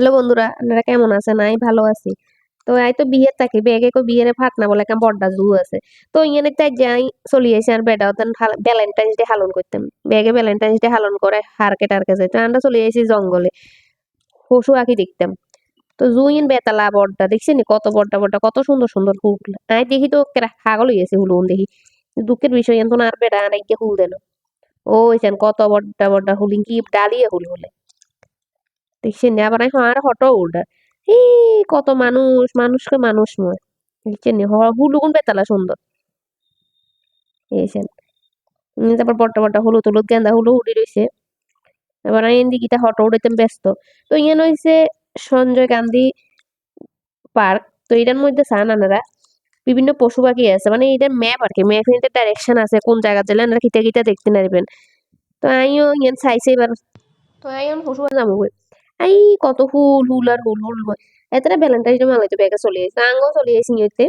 Hello বন্ধুরা, আপনারা কেমন আছেন? আমি ভালো আছি। তো এই তো বিয়ের থাকি বেগে কো বিয়ের ফাট না বলে একটা বড়টা জু আছে। তো ইয়ানে তাই যাই, চলি আসি আর বেটা ওতেন ভ্যালেন্টাইন্স ডে হালন করতাম। বেগে ভ্যালেন্টাইন্স ডে হালন করে হারকে টারকে যাইতো আমরা চলে আসি জঙ্গলে। পশু আঁকি দেখতাম। তো জুইন বেতালা বড়টা দেখছি নি কত বড়টা বড়টা কত সুন্দর সুন্দর ফুল আই দেখি তো কেরা পাগল হয়ে গেছে হুলুন দেখি। দুঃখের বিষয় এত আর বেটা আর হুল দেন। ও কত বড়টা বড়টা হুলিং কি ডালিয়ে হুল হলে দেখছেন নি আবার এখন আর হটো উল্টা। এই কত মানুষ মানুষকে মানুষ নয়। দেখছেন নি হুলুগুন বেতালা সুন্দর। এইছেন তারপর বড়টা বড়টা হলুদ হলুদ, গেন্দা হলুদ উড়ি রয়েছে এবার আমি এদিকে হটো উড়াইতে ব্যস্ত। তো ইয়ান হয়েছে সঞ্জয় গান্ধী পার্ক তো এটার মধ্যে চান আনারা বিভিন্ন পশু পাখি আছে মানে এটার ম্যাপ আর কি ম্যাপ ডাইরেকশন আছে, কোন জায়গা গেলে আপনারা কিতা কিতা দেখতে নারবেন। তো আমিও ইয়ান চাইছে এবার। তো আমি পশু যাব। আই কত হুল হুল আর হুল হুল এতটা ব্যাগে চলে এসেছে আঙ্গও চলে এসেছি ইয়েতে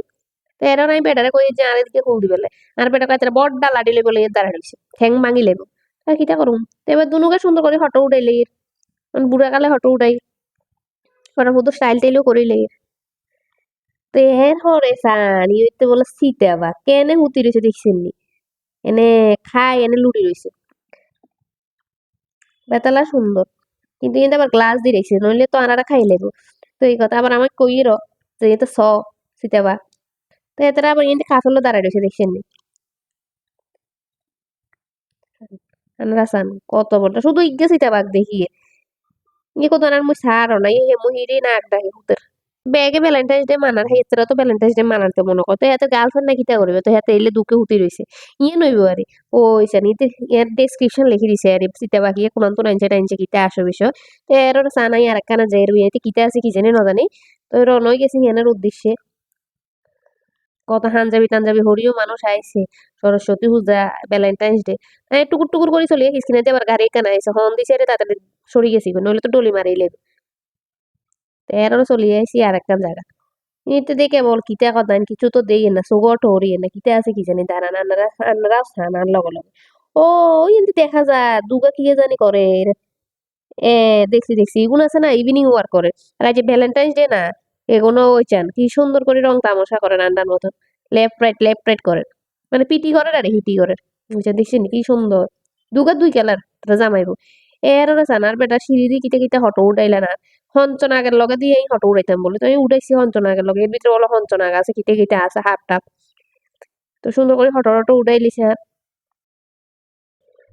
তো এরা আমি বেটারে কই যে আর এদিকে হুল দিবে আর বেটা কয় তারা বড় ডালা দিলে বলে এর দাঁড়া রয়েছে ঠ্যাং ভাঙি লেবো আর কিটা করুম তো এবার দুনুকে সুন্দর করে ফটো উঠাইলে এর বুড়া কালে ফটো উঠাই ওরা মতো স্টাইল টাইলও করিলে এর তো এর হরে সান ইয়েতে বলে আবার কেনে হুতি রয়েছে দেখছেন নি এনে খায় এনে লুড়ি রয়েছে বেতালা সুন্দর কিন্তু কিন্তু আবার গ্লাস দিয়ে রেখেছে নইলে তো আনারা খাই লেবো তো এই কথা আবার আমাকে কইর যে এ তো স সিতাবা তো এতটা আবার এনে কাফেলো দাঁড়ায় রয়েছে দেখছেন আনারা সান কত বড় শুধু ইজ্ঞে সীতাবাগ দেখিয়ে। ইয়ে কত আনার মুই সারও না ইয়ে মুহিরি না আড্ডা হুতের ব্যাগে ভ্যালেন্টাইন্স ডে মানার হেতরা তো ভ্যালেন্টাইন্স ডে মানাতে মনে করতো এত গার্লফ্রেন্ড না কিতা করবে তো হাতে এলে দুকে হুতি রইছে ইয়ে নইব আরে ও ইসান ইতে এর ডেসক্রিপশন লিখে দিছে আরে সীতা বাকি কোন তো নাইনছে নাইনছে কিতা আসো বিষয়। তো এর সানাই আর একখানা যাই রুই এতে কিতা আছে কি জানি না জানি তো এর নই গেছে হিয়ানের উদ্দেশ্যে। কত হানজাবি টানজাবি হরিও মানুষ আইছে সরস্বতী পূজা ভ্যালেন্টাইন্স ডে টুকুর টুকুর করে চলে গেছি কিনা আবার গাড়ি কানা আইছে হন দিছে রে তাড়াতাড়ি সরি গেছি নইলে তো ডলি মারি এরও চলে আইছি আর একটা জায়গা এতে দেখে বল কিতা কথা কিছু তো দেই না সুগর ঠরি না কিতা আছে কি জানি দাঁড়ান আন্নারা আন্নারাও স্থান আর লগে লগে ও ওই দেখা যায় দুগা কি জানি করে এ দেখছি দেখছি এগুলো আছে না ইভিনিং ওয়ার্ক করে আর যে ভ্যালেন্টাইন্স ডে না এগুলো ওই চান কি সুন্দর করে রং তামাশা করে আন্ডার মতন লেফট রাইট লেফট রাইট করে মানে পিটি করেন আর হিটি করেন বুঝছেন দেখছেন কি সুন্দর দুগা দুই কালার জামাইবো এর ওরা সানার বেটা সিঁড়ি দিয়ে কিতে কিতে হটো উঠাইলা না। হঞ্চনাগের লগে দিয়ে এই হটো উড়াইতাম বলে। তো আমি উঠাইছি হঞ্চনাগের লগে। এর ভিতরে বলো হঞ্চনাগ আছে কিতে কিতে আছে হাফ টাপ তো সুন্দর করে হটো হটো উঠাই লিছে।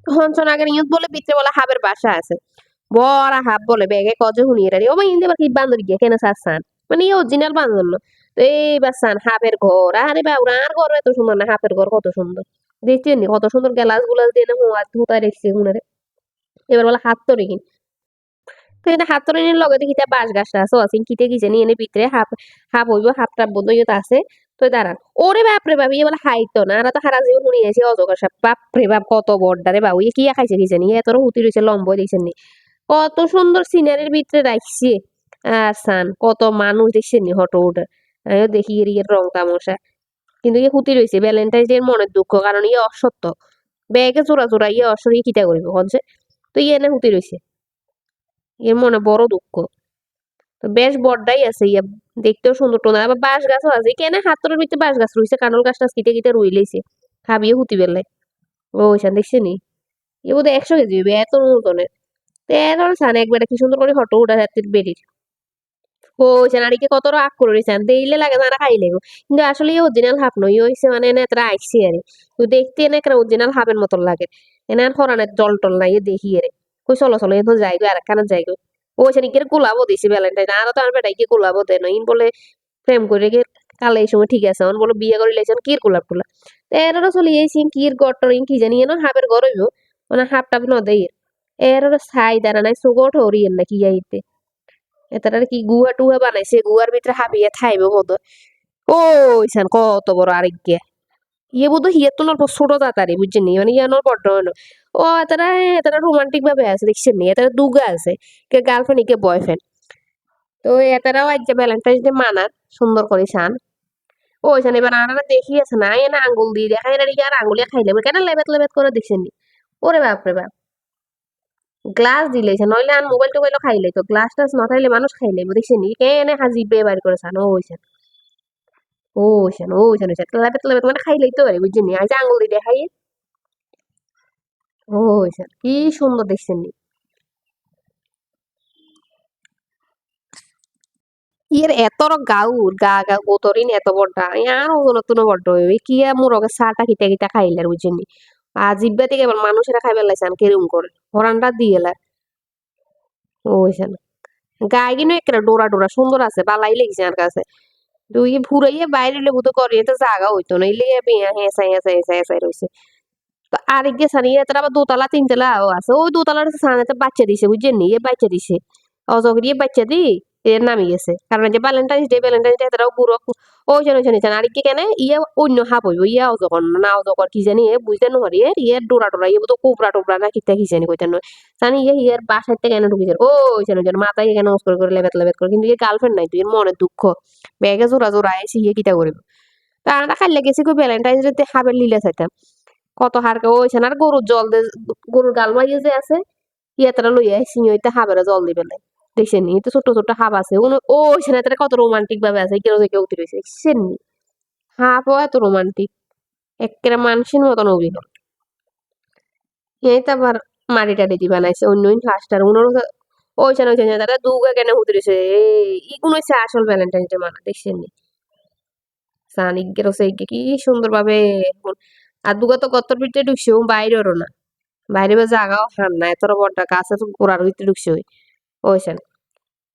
হঞ্চনাগের ইয়ত বলে ভিতরে বলে হাবের বাসা আছে। বড় হাব বলে ব্যাগে কজে হুনিয়ে রানি ও মা ইন্দে বাকি বান্দর গিয়ে কেন সাসান মানে এই অরিজিনাল বান্দর না। তো এই বাসান হাফের ঘর আরে বাবুরা আর ঘর এত সুন্দর না হাফের ঘর কত সুন্দর দেখছেন কত সুন্দর গ্লাস গুলাস দিয়ে না হুয়া ধুতায় রেখছে হুনারে এবার বলে হাত তো রেখে তো এটা হাত তো রেখে লগে দেখি বাঁশ গাছটা আছে আছে। কিতে কি জানি এনে ভিতরে হাফ হাফ হইব হাফটা বন্ধ ইয়ে আছে। তো দাঁড়ান। ওরে বাপরে বাপ ইয়ে বলে হাইতো না। আর তো সারা জীবন শুনি আছি অজগর সাপ। বাপরে বাপ, কত বড়টা রে বাবু ইয়ে কি খাইছে কি জানি, এত হুতি রয়েছে লম্বই দেখছেন নি। কত সুন্দর সিনারির ভিতরে রাখছে আর সান, কত মানুষ দেখছেন নি হটো উঠে। দেখি এর ইয়ের রং তামশা। কিন্তু ইয়ে হুতি রয়েছে ভ্যালেন্টাইন্স ডে মনের দুঃখ। কারণ ইয়ে অসত্য। ব্যাগে চোরা চোরা ইয়ে অসর ইয়ে কিতা করিব হচ্ছে তো ইয়ে এনে হুতি রয়েছে এর মনে বড় দুঃখ। বেশ বড়টাই আছে ইয়া, দেখতেও সুন্দর টোনা। আবার বাঁশ গাছও আছে। কেন হাতরের ভিতরে বাঁশ গাছ রয়েছে কানল গাছটা কিটে কিটে রুই লেছে খাবিয়ে হুতি বেলায় ও ওইখান দেখছি নি? এ বোধহয় একশো কেজি হবে এত নতুনের তো এত সান একবারে কি সুন্দর করে ফটো উঠা হাতের বেরির। ও ওইখানে আড়িকে কত রাগ করে রয়েছেন দেইলে লাগে তারা খাই লেগো কিন্তু আসলে অরিজিনাল হাফ নই হইছে মানে এনে তারা আইসি আরে। তো দেখতে এনে একটা অরিজিনাল হাফের মতন লাগে। এনে আর হরানের জল টল নাই, এ দেখি আরে কই, চলো চলো এখন যাই গো আর একখানা যাই গো ও সেখানে কি গোলাবো দিছি ভ্যালেন্টাইন আর তো আর বেটাই কি গোলাবো দেয় না, ইন বলে প্রেম করে গে কালে এই সময় ঠিক আছে, অন বলো বিয়ে করে লেছেন কির গোলাপ টোলা তো চলে যাইছি কির গটর কি জানি এনো হাফের ঘর হইব। মানে হাফ টাপ ন দেই। এর ছাই দাঁড়া নাই সুগট হরিয়েন নাকি যাইতে এটার কি গুয়া টুয়া বানাইছে গুয়ার ভিতরে হাবিয়ে থাইবে বোধ ও ইসান কত বড় আরেক ইয়ে বোধ হিয়ে তো অল্প ছোট তাড়াতাড়ি বুঝছেন নি? মানে ইয়ানোর বড্ড হলো ও তারা তারা রোমান্টিক ভাবে আছে দেখছেন নি? এতারা দুগা আছে, কে গার্লফ্রেন্ড কে বয়ফ্রেন্ড তো এতারাও আজ ভ্যালেন্টাইন্স ডে মানার সুন্দর করে সান ও এখানে এবার আনারা দেখি আছে না? এনে আঙ্গুল দিয়ে দেখা এরা আর আঙ্গুলিয়া খাইলে কেন লেবেত লেবেত করে দেখছেন নি? ওরে বাপ রে বাপ। গ্লাস দিলেছে নইলে আর মোবাইল টোবাইল খাই লাইতো গ্লাস টাস না থাকলে মানুষ খাই লাইব দেখছেন নি? কেনে হাজি বে বাড়ি করেছেন ও হইছেন ইয়ের এতর গাউর গা গা গোতরিন এত বড়টা আর নতুন বড় হইবে কি আর মুরগে সাটা কিটা কিটা খাইলার বুঝছেন নি আর জিব্বা থেকে এবার মানুষেরা খাইবার লাইছেন কেরম করে হরানটা দিয়ে ও হইছেন গায়ে কিন্তু একটা ডোরা ডোরা সুন্দর আছে বালাই লেগেছে আর কাছে তুই ফুরাইয়ে বাইরে লেবু তো করে তো জাগা হইতো না ইলে বিয়া হেসাই হেসাই হেসাই হেসাই রয়েছে তো আরেক গে সানি এত আবার দোতলা তিনতলা আছে ওই দোতলার সানাতে বাচ্চা দিছে বুঝছেন নি এ বাচ্চা দিছে অজগরি বাচ্চা দি এর নামি গেছে। কারণ যে ভ্যালেন্টাইন্স ডে ভ্যালেন্টাইন্স ডে এতটাও বুড়ো, ওই জানো জানি জান আরেক কেন? ইয়া অন্য হাপ ইয়া অজগর না অজগর কি জানি, এ বুঝতে নহরি এর ইয়ে ডোরা ইয়ে তো কোবরা টোবরা, না কিতা কি জানি কইতেন জানি ইয়ে ইয়ার বাসার থেকে কেন ঢুকে যায় ও জানো জানো মাথায় কেন নমস্কার করে লেবেত লেবেত করে, কিন্তু ইয়ে গার্লফ্রেন্ড নাই তুই এর মনে দুঃখ। ব্যাগে জোড়া জোড়া এসে ইয়ে কিতা করিব। তা আমরা খাইলে গেছি কই ভ্যালেন্টাইন্স ডে হাবের লীলা চাইতাম কত হারকে ওইছেন আর গরুর জল দে, গরুর গাল মাইয়ে যে আছে ইয়েতারা লইয়া সিঁড়ি হইতে হাবেরা জল দিবে দেখছেন নি তো ছোট ছোট হাব আছে। ও ওইখানে তারা কত রোমান্টিক ভাবে আছে, কেউ কেউ উঠে রয়েছে দেখছেন নি হাবও এত রোমান্টিক একেবারে মানুষের মতন অভিনয়। এই তো আবার মাটি টাটি দি বানাইছে, অন্য প্লাস্টার উনোর ওইখানে ওইখানে, তারা দুগা কেন হুতে রয়েছে? এই ইগুলো হচ্ছে আসল ভ্যালেন্টাইন ডে মানা দেখছেন নি সানিক গেরোছে কি সুন্দর ভাবে আর দুগা তো গত্তর ভিতরে ঢুকছে বাইরেরও না। বাইরে বা জাগাও হান না এত বড়টা গাছ এত গোড়ার ভিতরে ঢুকছে ওই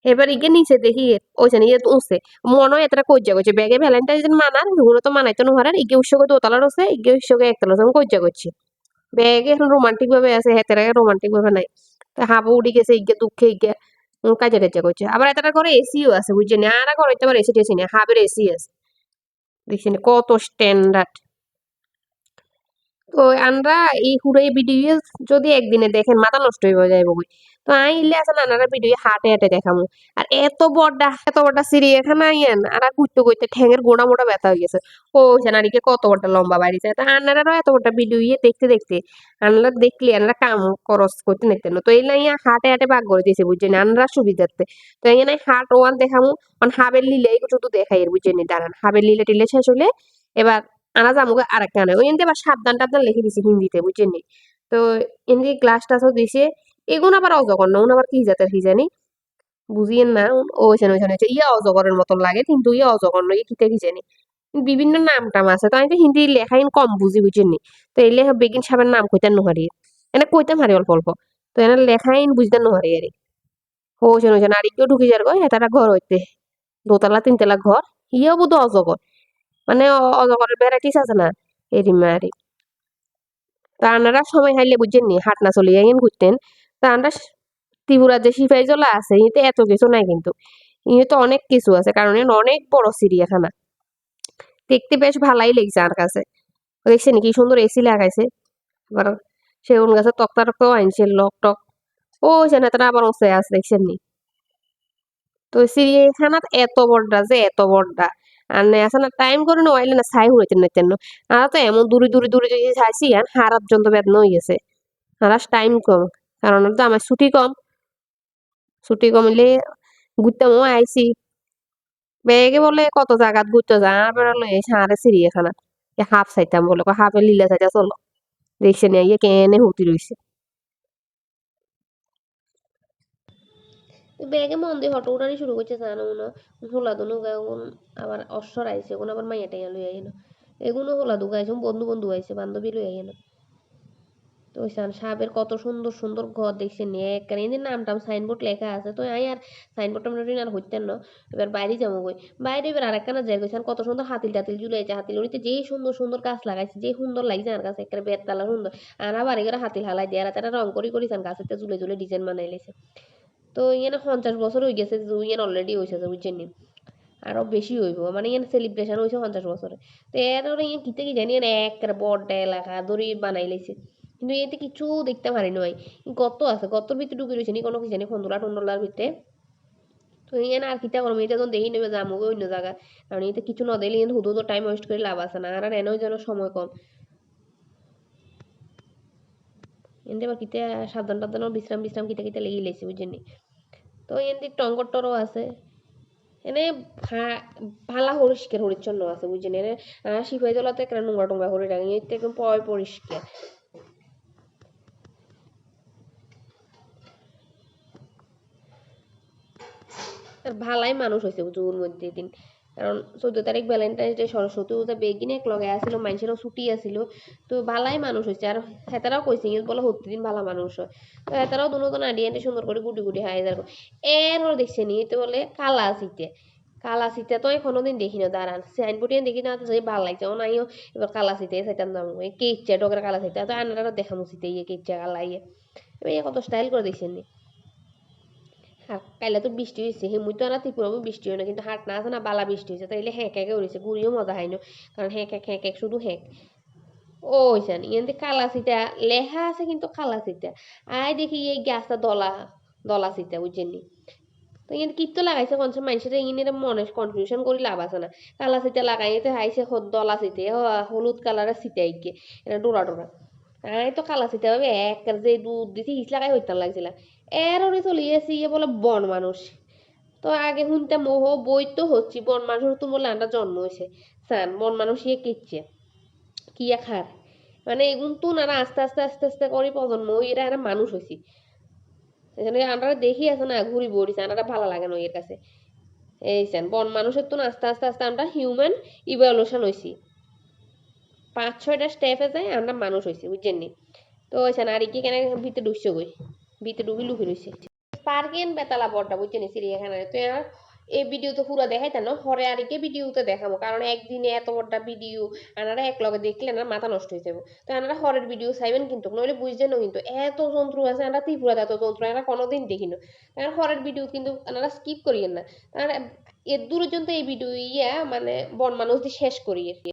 এবার ইগে নিচে দেখি ওইখান ইয়ে উঠছে মনে হয় এতটা কজ্জা করছে ব্যাগে ভ্যালেন্টাইন মানার ওগুলো তো মানাই মানাইতো নহরার ইগে উৎসকে দোতলার আছে ইগে উৎসকে একতলা আমি কজ্জা করছি ব্যাগে এখন রোমান্টিক ভাবে আছে হেতের রোমান্টিক ভাবে নাই তা হাবু উঠি গেছে ইগে দুঃখে ইগে কাজে টাজা করছে আবার এতটা করে এসিও আছে বুঝছেন আর ঘরে আবার এসি টেসি না হাবের এসি আছে দেখছেন কত স্ট্যান্ডার্ড তো আমরা এই হুড়ে ভিডিও যদি একদিনে দেখেন, মাথা নষ্ট হয়ে যাইব বই তো আইলে আছে নানারা ভিডিও হাটে হাটে দেখামু। আর এত বড়টা এত বড়টা চিড়িয়াখানা আইয়েন, আর ঘুরতে ঘুরতে ঠ্যাঙের গোড়া মোটা ব্যথা হয়ে গেছে। ও সেনারিকে কত বড়টা লম্বা বাড়িছে তা আনারারও এত বড়টা ভিডিও ইয়ে দেখতে দেখতে আনলা দেখলে আনরা কাম খরচ করতে দেখতেন তো এই লাইয়া হাটে হাটে ভাগ করে দিয়েছে বুঝছেন? আনরা সুবিধার্থে। তো এখানে হাট ওয়ান দেখামু, অন হাবের লিলে শুধু দেখাই বুঝছেন? দাঁড়ান হাবের লিলে টিলে শেষ হলে এবার আনা যামুগা আর একটা ওই এনতে আবার সাবধান টাবধান লিখে দিছে হিন্দিতে, বুঝছেন নি? তো এমনি গ্লাস টাসও দিছে, এগুন আবার অজগর না আবার কি জাতের কি জানি বুঝিয়েন না ওইখানে ওইখানে ইয়া অজগরের মতন লাগে, কিন্তু ইয়া অজগর নয় কিতে কি জানি বিভিন্ন নাম টাম আছে, তো আমি তো হিন্দি লেখাইন কম বুঝি, বুঝছেন নি? তো এই লেখা বেগিন সাবের নাম কইতেন নোহারি। এনে কইতাম হারি অল্প অল্প। তো এনে লেখাইন বুঝতেন নোহারি আরে। ওইখানে ওইখানে, আর কেউ ঢুকে যার গো তারা ঘর হইতে। দোতলা, তিনতলা ঘর ইয়েও বোধ অজগর। মানে অজগরের ভ্যারাইটিস আছে না? এরিমা আরে তা আনারা সময় হাইলে বুঝছেন নি হাট না চলে যাইন ঘুরতেন তা আমরা ত্রিপুরা যে সিপাহী জলা আছে ইতে এত কিছু নাই কিন্তু। ইয়ে তো অনেক কিছু আছে কারণ অনেক বড় চিড়িয়াখানা দেখতে বেশ ভালাই লেগেছে আর কাছে দেখছেন কি সুন্দর এসি লাগাইছে। আবার সেগুন গাছে তক্তা টক্তাও আনছে, লক টক। ও সেখানে তারা আবার ওসে আছে, দেখছেন নি? তো চিড়িয়াখানাত এত বড়টা যে, এত বড়টা আর না আছে না টাইম করে নইলে না তেন আর তো এমন দূরে দূরে দূরে যদি ছাইছি আর হারাত যন্ত্র বেদনা হয়ে আর টাইম কম, কারণ তো আমার ছুটি কম। ছুটি কমিলে ঘুরতে মো আইছি। ব্যাগে বলে কত জায়গাত ঘুরতে যা আমরা লই সারে চিড়িয়াখানা। হাফ চাইতাম বলে হাফে লীলা চাইতা চলো। দেখছে নিয়ে কেনে হুতি রইছে। ব্যাগে মন দিয়ে ফটো উঠানি শুরু করছে জানো না হোলা দুনো আবার অশ্বর আইছে ওগুলো আবার মাইয়া টাইয়া লই আইনো এগুলো হোলা দুগা আইছে বন্ধু বন্ধু আইছে, বান্ধবী লই আইনো তো ওইখান সাপের কত সুন্দর সুন্দর ঘর দেখছে নিয়ে একখানে এদের নাম টাম সাইনবোর্ড লেখা আছে। তো আই আর সাইনবোর্ড টাম আর হইতেন না, এবার বাইরে যাব গই বাইরে এবার আর একখানা জায়গা হয়েছে কত সুন্দর হাতিল টাতিল ঝুলাইছে হাতিল উড়িতে যেই সুন্দর সুন্দর গাছ লাগাইছে, যেই সুন্দর লাগছে আর গাছ একটা বেততালা সুন্দর। আর আবার এগুলো হাতিল হালাই দিয়ে, আর তারা রং করি করিছেন গাছেতে ঝুলে ঝুলে ডিজাইন বানাই লেছে। তো ইয়ানে পঞ্চাশ বছর হয়ে গেছে ইয়ান অলরেডি হয়েছে বুঝছেন নি? আরও বেশি হইব মানে ইয়ান সেলিব্রেশন হয়েছে পঞ্চাশ বছরে। তো এর ইয়ান কিতে কি জানি এক বড় এলাকা ধরে বানাই লাইছে। কিন্তু এতে কিছু দেখতে পারি নয় গত আছে গতর ভিতরে ঢুকে রয়েছে নি, কোনো কি জানি ফন্দুলা টন্দলার ভিতরে। তো ইয়ান আর কিতা করব এটা যখন দেখি নেবে যাব অন্য জায়গা কারণ এতে কিছু না দিলে হুদো তো টাইম ওয়েস্ট করে লাভ আছে না। আর এনেও যেন সময় কম। এনতে আবার কিতা সাবধান টাবধান বিশ্রাম বিশ্রাম কিতা কিতা লেগে লেছে বুঝছেন তো এনতে টঙ্গর টরও আছে। এনে ভালা পরিষ্কার, পরিচ্ছন্ন আছে বুঝছেন এনে সিপাহী জলাতে একটা নোংরা টোংরা করে রাখি এতে একদম পয় পরিষ্কার। আর ভালাই মানুষ হয়েছে জুর মধ্যে দিন কারণ চোদ্দ তারিখ ভ্যালেন্টাইন্স ডে সরস্বতী পূজা বেগিন এক লগে আসিল মানুষেরও ছুটি আসিল তো ভালাই মানুষ হয়েছে আর হেতারাও কইছে ইয়ে বলে হত্যি দিন ভালা মানুষ হয়। তো হেতারাও নাড়িয়ে আনতে সুন্দর করে গুটি গুটি হাই যার এর দেখছে নি তো বলে কালা সিটে কালা সিটে তো এখনও দিন দেখি না দাঁড়ান সাইনবোর্ডে দেখি না তো ভালো লাগছে। ও নাইও এবার কালা সিটে সেটার নাম কে ইচ্ছা ডগের কালা সিটে তো আনারা দেখামো সিটে ইয়ে কে ইচ্ছা কালা ইয়ে। এবার কত স্টাইল করে নি? কাইলে তো বৃষ্টি হয়েছে হিমুই তো আর ত্রিপুরামও বৃষ্টি হয় না, কিন্তু হাট না আছে না, বালা বৃষ্টি হয়েছে তাইলে হ্যাঁক হ্যাঁকে উড়েছে গুড়িও মজা হয় না। কারণ হ্যাঁক হ্যাঁক হ্যাঁক হ্যাঁক শুধু হ্যাঁক ও হইছেন ইয়ান্তে কালা সিটা লেখা আছে কিন্তু কালা সিটা আয় দেখি এই গাছটা দলা দলা সিটা বুঝছেন নি তো ইয়ান্তে কিত্ত লাগাইছে কনসে মানুষের ইনের মনে কনফিউশন করে লাভ আছে না। কালা সিটা লাগাইতে হাইছে দলা সিটে হলুদ কালারের সিটাই গে এটা ডোরা ডোরা আয় তো কালা সিটা ভাবে এক যে দুধ দিছি হিস লাগাই হইতাম লাগছিল এর ওরে চলিয়েছি ইয়ে বলে বন মানুষ। তো আগে শুনতে মোহ বই তো হচ্ছি, বন মানুষ তো বলে আমরা জন্ম হয়েছে। সান বন মানুষ ইয়ে কিচ্ছে, কি খার মানে এগুন তো না আস্তে আস্তে আস্তে আস্তে করে প্রজন্ম, এরা এরা মানুষ হয়েছি এখানে আমরা দেখি আছে না, ঘুরি বড়িছে আমরা ভালো লাগে না এর কাছে। এই সেন বন মানুষের তো আস্তে আস্তে আস্তে আমরা হিউম্যান ইভলিউশন হয়েছি পাঁচ ছয়টা স্টেপে যাই আমরা মানুষ হয়েছি বুঝছেন নি? তো ওইখানে আর কি কেন ভিতরে ঢুকছে গই ভিতরে ঢুকি লুকি রয়েছে পার্কেন বেতালা বড়টা বুঝছেন চিড়িয়াখানায় তো আর এই ভিডিও তো পুরো দেখাইতে না, হরে আর কি ভিডিওতে দেখাবো। কারণ একদিনে এত বড়টা ভিডিও আনারা এক লগে দেখলে না মাথা নষ্ট হয়ে যাব। তো আনারা হরের ভিডিও চাইবেন কিন্তু, নইলে বুঝছেন না কিন্তু, এত যন্ত্র আছে আমরা ত্রিপুরাতে এত যন্ত্র এরা কোনোদিন দেখি না। কারণ হরের ভিডিও কিন্তু আনারা স্কিপ করিয়েন না। আর এর দূরের জন্য এই ভিডিও ইয়া মানে বন মানুষ দিয়ে শেষ করি আর কি